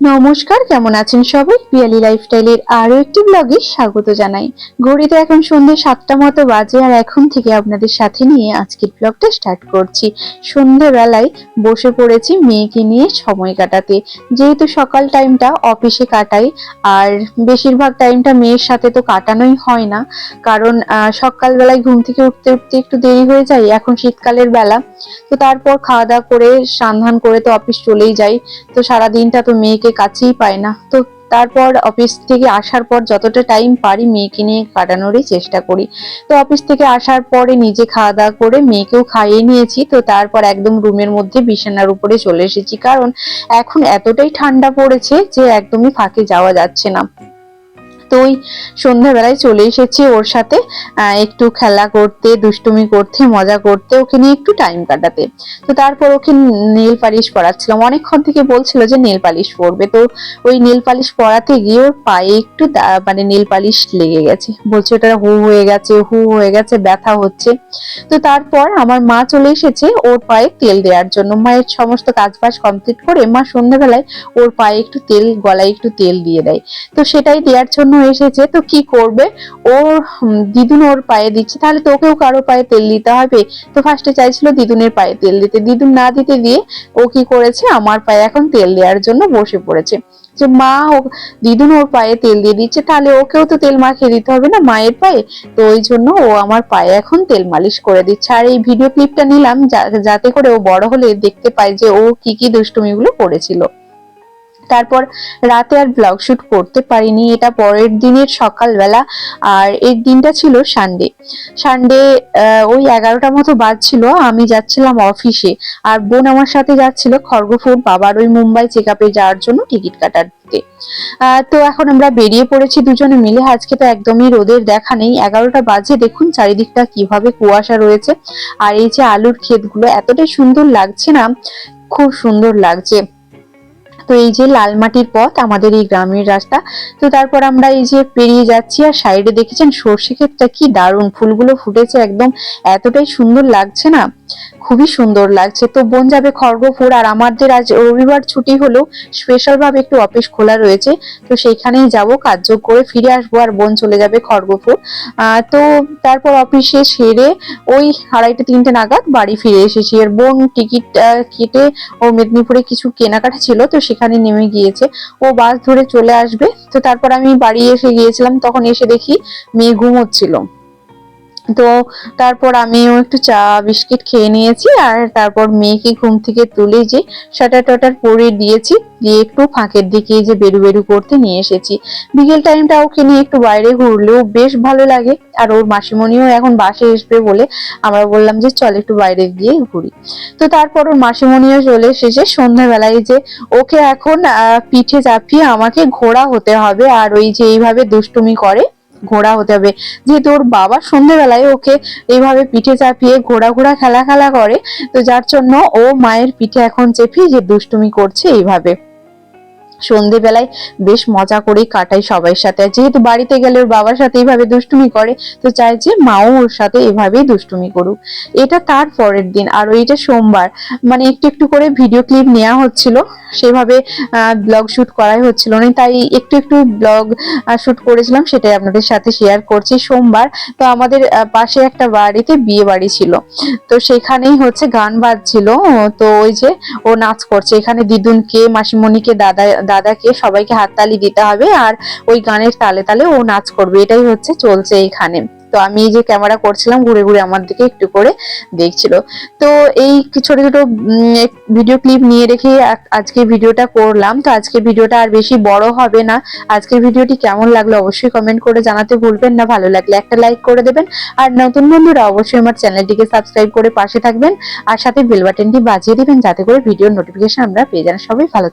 নমস্কার, কেমন আছেন সবাই? পিয়ালি লাইফস্টাইলের আরও একটি ব্লগে স্বাগত জানাই। ঘড়িতে এখন সন্ধ্যে সাতটা মতো বাজে আর এখন থেকে আপনাদের সাথে নিয়ে আজকের ব্লগটা স্টার্ট করছি। সন্ধ্যেবেলায় বসে পড়েছি মেয়েকে নিয়ে সময় কাটাতে। যেহেতু সকাল টাইমটা অফিসে কাটাই, আর বেশিরভাগ টাইমটা মেয়ের সাথে তো কাটানোই হয় না। কারণ সকালবেলায় ঘুম থেকে উঠতে উঠতে একটু দেরি হয়ে যায়, এখন শীতকালের বেলা। তো তারপর খাওয়া দাওয়া করে স্নান করে তো অফিস চলেই যাই। তো সারা দিনটা তো মেয়েকে কাছেই পায় না। তো তারপর অফিস থেকে আসার পর যতটা টাইম পারি মেয়েকে নিয়ে কাটানোরই চেষ্টা করি। তো অফিস থেকে আসার পরে নিজে খাওয়া দাওয়া করে মেয়েকেও খাইয়ে নিয়েছি। তো তারপর একদম রুমের মধ্যে বিছানার উপরে চলে এসেছি। কারণ এখন এতটাই ঠান্ডা পড়েছে যে একদমই ফাঁকে যাওয়া যাচ্ছে না। ওই সন্ধ্যাবেলায় চলে এসেছি ওর সাথে। একটু খেলা করতে, দুষ্টুমি করতে, মজা করতে, ওকে নিয়ে একটু টাইম কাটাতে। তো তারপর ওকে নেল পালিশ পরাচ্ছিলাম। অনেকক্ষণ থেকে বলছিল যে নেল পালিশ পরবে। তো ওই নেল পালিশ পরাতে গিয়ে ওর পায়ে একটু মানে নেল পালিশ লেগে গেছে। বলছে ওটা হু হয়ে গেছে, হু হয়ে গেছে, ব্যথা হচ্ছে। তো তারপর আমার মা চলে এসেছে ওর পায়ে তেল দেওয়ার জন্য। মায়ের সমস্ত কাজ বাজ কমপ্লিট করে মা সন্ধ্যাবেলায় ওর পায়ে একটু তেল, গলায় একটু তেল দিয়ে দেয়। তো সেটাই দেওয়ার জন্য এসেছে, তো কি করবে? ওর দিদুন ওর পায়ে দিচ্ছে। তাহলে তোকেও কারও পায়ে তেল দিতে হবে। তো ফার্স্টে চাইছিল দিদুনের পায়ে তেল দিতে। দিদুন না দিতে দিয়ে ও কি করেছে? আমার পায়ে এখন তেল দেওয়ার জন্য বসে পড়েছে। যে মা, ও, দিদুন ওর পায়ে তেল দিয়ে দিচ্ছে, তাহলে ওকেও তো তেল মাখিয়ে দিতে হবে না মায়ের পায়ে? তো ওই জন্য ও আমার পায়ে এখন তেল মালিশ করে দিচ্ছে। আর এই ভিডিও ক্লিপটা নিলাম যাতে করে ও বড় হলে দেখতে পায় যে ও কি কি দুষ্টুমিগুলো করেছিল। তারপর রাতে আর ব্লগ শুট করতে পারিনি। এটা পরের দিনের সকালবেলা। আর এই দিনটা ছিল সানডে সানডে ওই এগারোটা মতো বাজছিল। আমি যাচ্ছিলাম অফিসে আর বোন আমার সাথে যাচ্ছিল খড়গপুর বাবার ওই মুম্বাই চেক আপে যাওয়ার জন্য টিকিট কাটার আহ, তো এখন আমরা বেরিয়ে পড়েছি দুজনে মিলে। আজকে তো একদমই রোদের দেখা নেই। এগারোটা বাজে। দেখুন চারিদিকটা কীভাবে কুয়াশা রয়েছে। আর এই যে আলুর ক্ষেতগুলো এতটাই সুন্দর লাগছে না? খুব সুন্দর লাগছে। তো এই যে লাল মাটির পথ, আমাদের এই গ্রামের রাস্তা, তো তারপর আমরা এই যে পেরিয়ে যাচ্ছি আর সাইডে দেখেছেন সর্ষে ক্ষেতটা কি দারুণ, ফুলগুলো ফুটেছে একদম, এতটাই সুন্দর লাগছে না? খুবই সুন্দর লাগছে। তো বোন যাবে খড়গপুর আর আমাদের আজ রবিবার ছুটি হলেও স্পেশাল ভাবে একটু অফিস খোলা রয়েছে। তো সেইখানেই যাব কার্য করে ফিরে আসব আর বোন চলে যাবে খড়গপুর। তো তারপর অফিসে সেরে ওই আড়াইটে, তিনটে নাগাদ বাড়ি ফিরে এসেছি। আর বোন টিকিট কেটে ও মেদিনীপুরে কিছু কেনাকাটা ছিল, তো সেখানে নেমে গিয়েছে। ও বাস ধরে চলে আসবে। তো তারপর আমি বাড়ি এসে গিয়েছিলাম, তখন এসে দেখি মেয়ে ঘুমোচ্ছিল। তো তারপর আমিও একটু চা, বিস্কিট খেয়ে নিয়েছি আর তারপর মেয়েকে ঘুম থেকে তুলে যে শাটার টাটার পরে দিয়েছি, দিয়ে একটু ফাঁকের দিকে যে বেরু বেরু করতে নিয়ে এসেছি। বিকেল টাইমটা ওকে নিয়ে একটু বাইরে ঘুরলেও বেশ ভালো লাগে। আর ওর মাসিমণিও এখন বাসে আসবে বলে আমরা বললাম যে চল একটু বাইরে গিয়ে ঘুরি। তো তারপর ওর মাসিমণিও চলে এসেছে সন্ধ্যাবেলায় যে ওকে এখন পিঠে চাপিয়ে আমাকে ঘোড়া হতে হবে। আর ওই যে এইভাবে দুষ্টুমি করে ঘোড়া হতে হবে। যেহেতু ওর বাবা সন্ধ্যেবেলায় ওকে এইভাবে পিঠে চাপিয়ে ঘোড়া ঘোড়া খেলা খেলা করে, তো যার জন্য ও মায়ের পিঠে এখন চেপিয়ে যে দুষ্টুমি করছে এইভাবে। সন্ধেবেলায় বেশ মজা করেই কাটাই সবাই সাথে। আর যেহেতু বাড়িতে গেলে ওর বাবার সাথে এইভাবে দুষ্টুমি করে, তো চাই যে মাও ওর সাথে এভাবেই দুষ্টুমি করুক। এটা তার পরের দিন, আর ওইটা সোমবার। মানে একটু একটু করে ভিডিও ক্লিপ নেওয়া হচ্ছিল, সেভাবে ব্লগ শুট করাই হচ্ছিল না। তাই একটু একটু ব্লগ শুট করেছিলাম, সেটাই আপনাদের সাথে শেয়ার করছি। সোমবার তো আমাদের পাশে একটা বাড়িতে বিয়ে বাড়ি ছিল। তো সেখানেই হচ্ছে গান বাজছিল। তো ওই যে ও নাচ করছে। এখানে দিদুনকে, মাসিমণিকে, দাদা দাদাকে সবাইকে হাততালি দিতে হবে আর ওই গানের তালে তালে ও নাচ করবে। এটাই হচ্ছে চলছে এখানে। তো আমি যে ক্যামেরা করছিলাম, ঘুরে ঘুরে আমার দিকে একটু করে দেখছিল। তো এই ছোট ছোট ভিডিও ক্লিপ নিয়ে রেখে আজকে ভিডিওটা করলাম। তো আজকে ভিডিওটা আর বেশি বড় হবে না। আজকের ভিডিওটি কেমন লাগল অবশ্যই কমেন্ট করে জানাতে ভুলবেন না। ভালো লাগলে একটা লাইক করে দেবেন। আর নতুন বন্ধুরা অবশ্যই আমার চ্যানেলটিকে সাবস্ক্রাইব করে পাশে থাকবেন। আর সাথে বেল বাটনটি বাজিয়ে দিবেন, যাতে করে ভিডিওর নোটিফিকেশন আমরা পেয়ে যান। সবাই ভালো